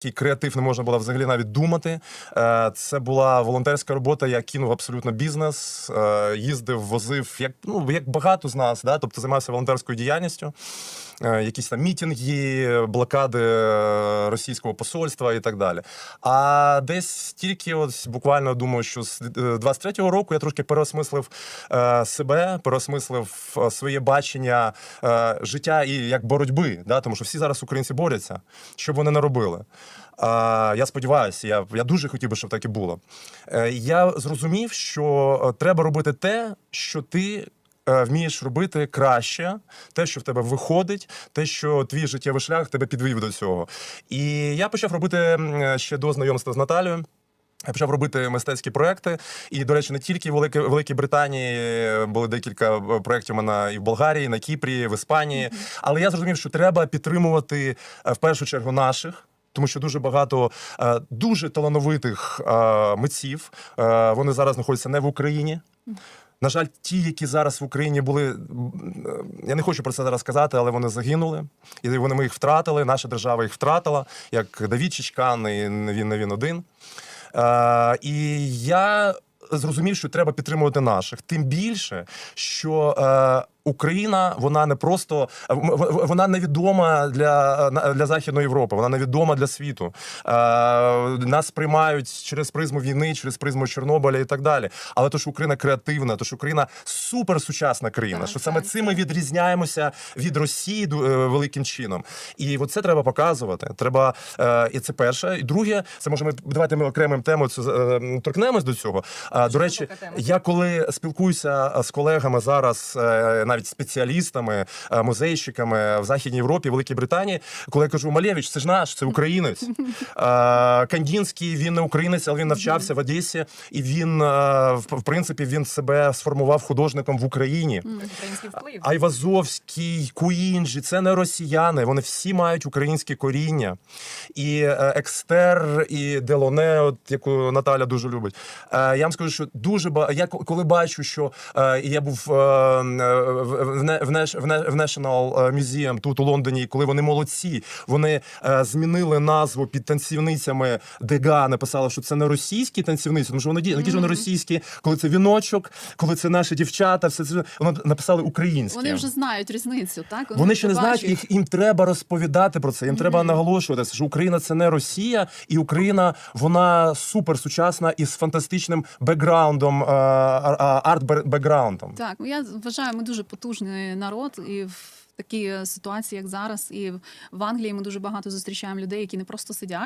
Який креатив не можна було взагалі навіть думати. Е, Це була волонтерська робота. Я кинув абсолютно бізнес, е, їздив, возив, як ну як багато з нас, да, тобто займався волонтерською діяльністю. Е, Якісь там мітинги, блокади російського посольства і так далі. А десь тільки, от буквально думаю, що з е, 23-го року я трошки переосмислив себе, переосмислив своє бачення життя і як боротьби, да, тому що всі зараз українці борються, що б вони не робили. Я сподіваюся, я, я дуже хотів би, щоб так і було. Е, я зрозумів, що е, треба робити те, що ти. е, Вмієш робити краще, те, що в тебе виходить, те, що твій життєвий шлях тебе підвів до цього. І я почав робити ще до знайомства з Наталією. Я почав робити мистецькі проекти. І, до речі, не тільки в Великій, Великій Британії були декілька проєктів у мене і в Болгарії, на Кіпрі, в Іспанії. Але я зрозумів, що треба підтримувати в першу чергу наших. Тому що дуже багато е, дуже талановитих е, митців. е, Вони зараз знаходяться не в Україні. На жаль, ті, які зараз в Україні були, я не хочу про це зараз сказати, але вони загинули. І вони ми їх втратили. Наша держава їх втратила, як Давід Чичкан, і він не він один. Е, і я зрозумів, що треба підтримувати наших. Тим більше, що е, Україна вона не просто вона невідома для, на- для Західної Європи, вона невідома для світу. Е, нас приймають через призму війни, через призму Чорнобиля і так далі. Але то, що Україна креативна, то що Україна суперсучасна країна, Так, що саме цим ми відрізняємося від Росії е, великим чином. І от це треба показувати. Треба е, і це перше. І друге, це може ми давайте ми окремим темою це е, торкнемось до цього. До речі, я коли спілкуюся з колегами зараз, е, навіть спеціалістами, е, музейщиками в Західній Європі, Великій Британії, коли я кажу, Малєвич, це ж наш, це українець. Е, Кандінський, він не українець, але він навчався в Одесі, і він, е, в принципі, він себе сформував художником в Україні. Айвазовський, Куінджі, це не росіяни. Вони всі мають українське коріння. І Екстер, і Делоне, от, яку Наталя дуже любить. Я вам скажу, що дуже ба... я коли бачу, що я був в, National Museum тут у Лондоні, коли вони молодці, вони е, змінили назву під танцівницями Дега, написали, що це не російські танцівниці, тому що вони які ж вони російські, коли це віночок, коли це наші дівчата, все це вони написали українські. Вони вже знають різницю, так? Вони ще не знають, бачать. їх їм треба розповідати про це. Їм треба наголошувати, що Україна це не Росія, і Україна вона суперсучасна із фантастичним бекграундом, е, арт бекграундом. Так, ну, я вважаю, ми дуже потужний народ, і в такій ситуації, як зараз, і в Англії ми дуже багато зустрічаємо людей, які не просто сидять.